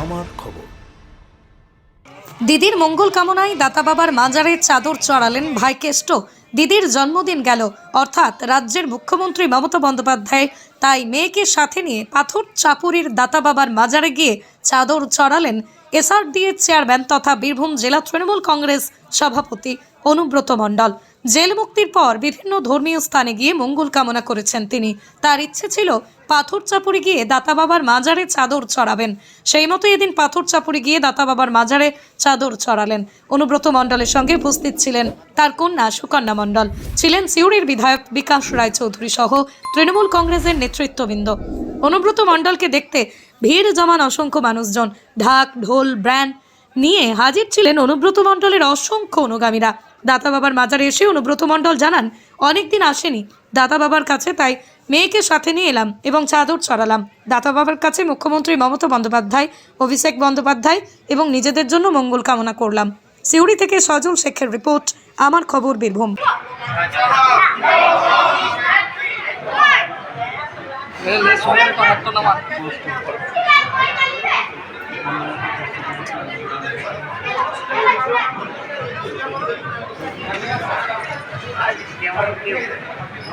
আমার খবর। দিদির মঙ্গল কামনায় দাতা বাবার মাজারে চাদর চড়ালেন ভাই কেষ্ট দিদির জন্মদিন গেল, অর্থাৎ রাজ্যের মুখ্যমন্ত্রী মমতা বন্দ্যোপাধ্যায়। তাই মেয়েকে সাথে নিয়ে পাথর চাপুরির দাতা বাবার মাজারে গিয়ে চাদর চড়ালেন এসআরডিএর চেয়ারম্যান তথা বীরভূম জেলা তৃণমূল কংগ্রেস সভাপতি অনুব্রত মণ্ডল। জেল মুক্তির পর বিভিন্ন ধর্মীয় স্থানে গিয়ে মঙ্গল কামনা করেছেন তিনি। তার ইচ্ছে ছিল পাথর চাপুরি গিয়ে দাতা বাবার মাজারে চাদর চড়াবেন। সেই মতো এদিন পাথর চাপুরি গিয়ে দাতা বাবার মাজারে চাদর চড়ালেন। অনুব্রত মণ্ডলের সঙ্গে উপস্থিত ছিলেন তার কন্যা সুকন্যা মণ্ডল। ছিলেন সিউড়ির বিধায়ক বিকাশ রায়চৌধুরী সহ তৃণমূল কংগ্রেসের নেতৃত্ববৃন্দ। অনুব্রত মণ্ডলকে দেখতে ভিড় জমান অসংখ্য মানুষজন, ঢাক, ঢোল ব্র্যান্ড নিয়ে হাজির ছিলেন অনুব্রত মণ্ডলের অসংখ্য অনুগামীরা। দাতা বাবার মাজারে এসে অনুব্রত মণ্ডল জানান, অনেকদিন আসেনি। দাতা বাবার কাছে তাই মেয়েকে সাথে নিয়ে এলাম এবং চাদর চড়ালাম দাতা বাবার কাছে মুখ্যমন্ত্রী মমতা বন্দ্যোপাধ্যায়, অভিষেক বন্দ্যোপাধ্যায় এবং নিজেদের জন্য মঙ্গল কামনা করলাম। সিউড়ি থেকে সজল শেখের রিপোর্ট, আমার খবর বীরভূম।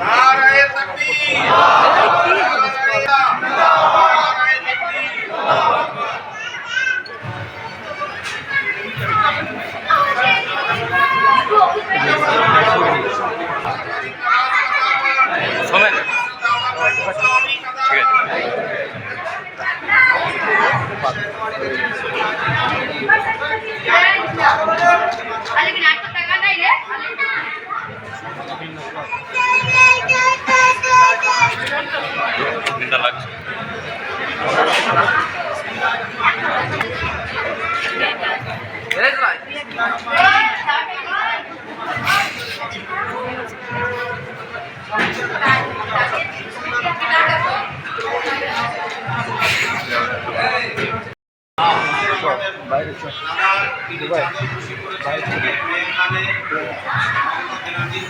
নারায়ে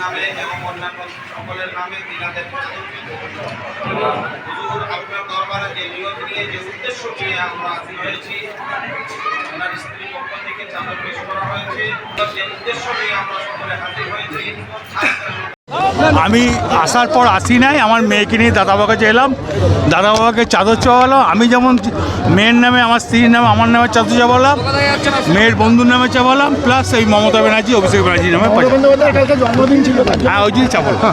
নামে এবং অন্যান্য সকলের নামে হুজুর আপনার দরবারে যে নিয়ত নিয়ে যে উদ্দেশ্য আমরা হাজির হয়েছি স্ত্রী পক্ষ থেকে চাদর আমি আসার পর আসি নাই আমার মেয়েকে নিয়ে দাদা বাবাকে কাছে এলাম। দাদা বাবাকে চাদর চাওয়ালাম আমি যেমন মেয়ের নামে আমার স্ত্রীর নামে আমার নামে চাদর চাওয়ালাম মেয়ের বন্ধুর নামে চাওয়ালাম প্লাস এই মমতা ব্যানার্জি অভিষেক ব্যানার্জির নামে হ্যাঁ ওই জন্যই চাপালাম